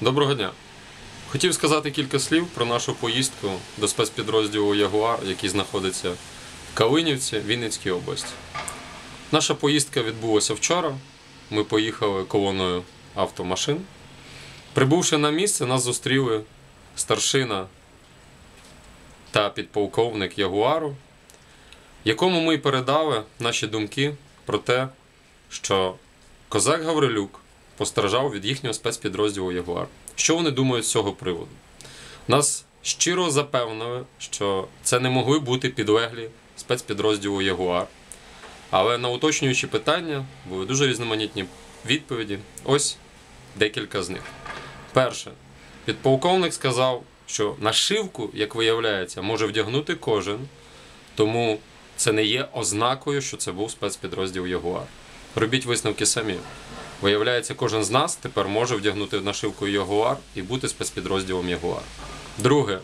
Доброго дня. Хотів сказати кілька слів про нашу поїздку до спецпідрозділу Ягуар, який знаходиться в Калинівці, Вінницькій області. Наша поїздка відбулася вчора. Ми поїхали колоною автомашин. Прибувши на місце, нас зустріли старшина та підполковник Ягуару, якому ми передали наші думки про те, що козак Гаврилюк постраждав від їхнього спецпідрозділу Ягуар. Що вони думають з цього приводу? Нас щиро запевнили, що це не могли бути підлеглі спецпідрозділу Ягуар. Але на уточнюючі питання були дуже різноманітні відповіді. Ось декілька з них. Перше, підполковник сказав, що нашивку, як виявляється, може вдягнути кожен, тому це не є ознакою, що це був спецпідрозділ Ягуар. Робіть висновки самі. Виявляється, кожен з нас тепер може вдягнути нашивку Ягуар і бути спецпідрозділом Ягуар. Друге,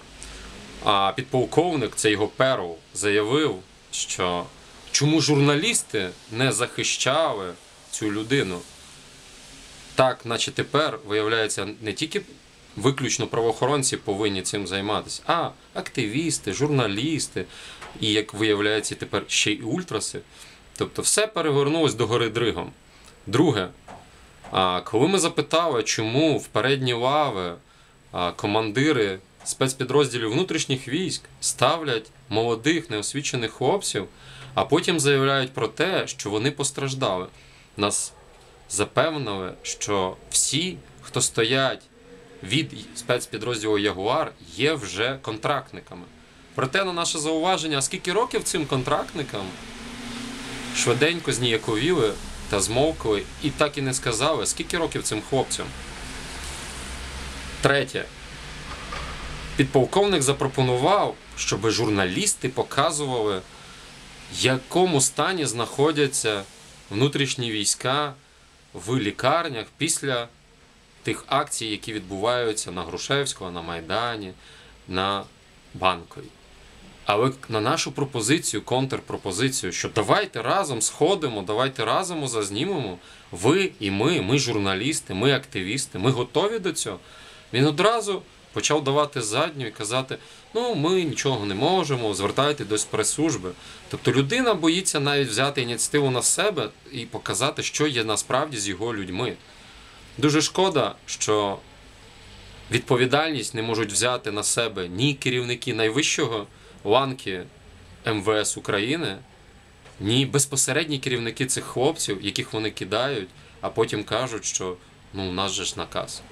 а підполковник, це його перл, заявив, що чому журналісти не захищали цю людину. Так, наче тепер, виявляється, не тільки виключно правоохоронці повинні цим займатися, а активісти, журналісти, і, як виявляється, тепер ще й ультраси. Тобто все перегорнулось до гори дригом. Друге, коли ми запитали, чому в передні лави командири спецпідрозділів внутрішніх військ ставлять молодих неосвічених хлопців, а потім заявляють про те, що вони постраждали. Нас запевнили, що всі, хто стоять від спецпідрозділу Ягуар, є вже контрактниками. Проте на наше зауваження, скільки років цим контрактникам швиденько зніяковіли та змовкли і так і не сказали, скільки років цим хлопцям. Третє. Підполковник запропонував, щоб журналісти показували, в якому стані знаходяться внутрішні війська в лікарнях після тих акцій, які відбуваються на Грушевського, на Майдані, на Банковій. Але на нашу пропозицію, контрпропозицію, що давайте разом сходимо, давайте разом зазнімемо. Ви і ми, ми журналісти, ми активісти, ми готові до цього. Він одразу почав давати задню і казати: ну, ми нічого не можемо, звертайте до прес-служби. Тобто людина боїться навіть взяти ініціативу на себе і показати, що є насправді з його людьми. Дуже шкода, що відповідальність не можуть взяти на себе ні керівники найвищого ланки МВС України, ні безпосередні керівники цих хлопців, яких вони кидають, а потім кажуть, що ну у нас же ж наказ.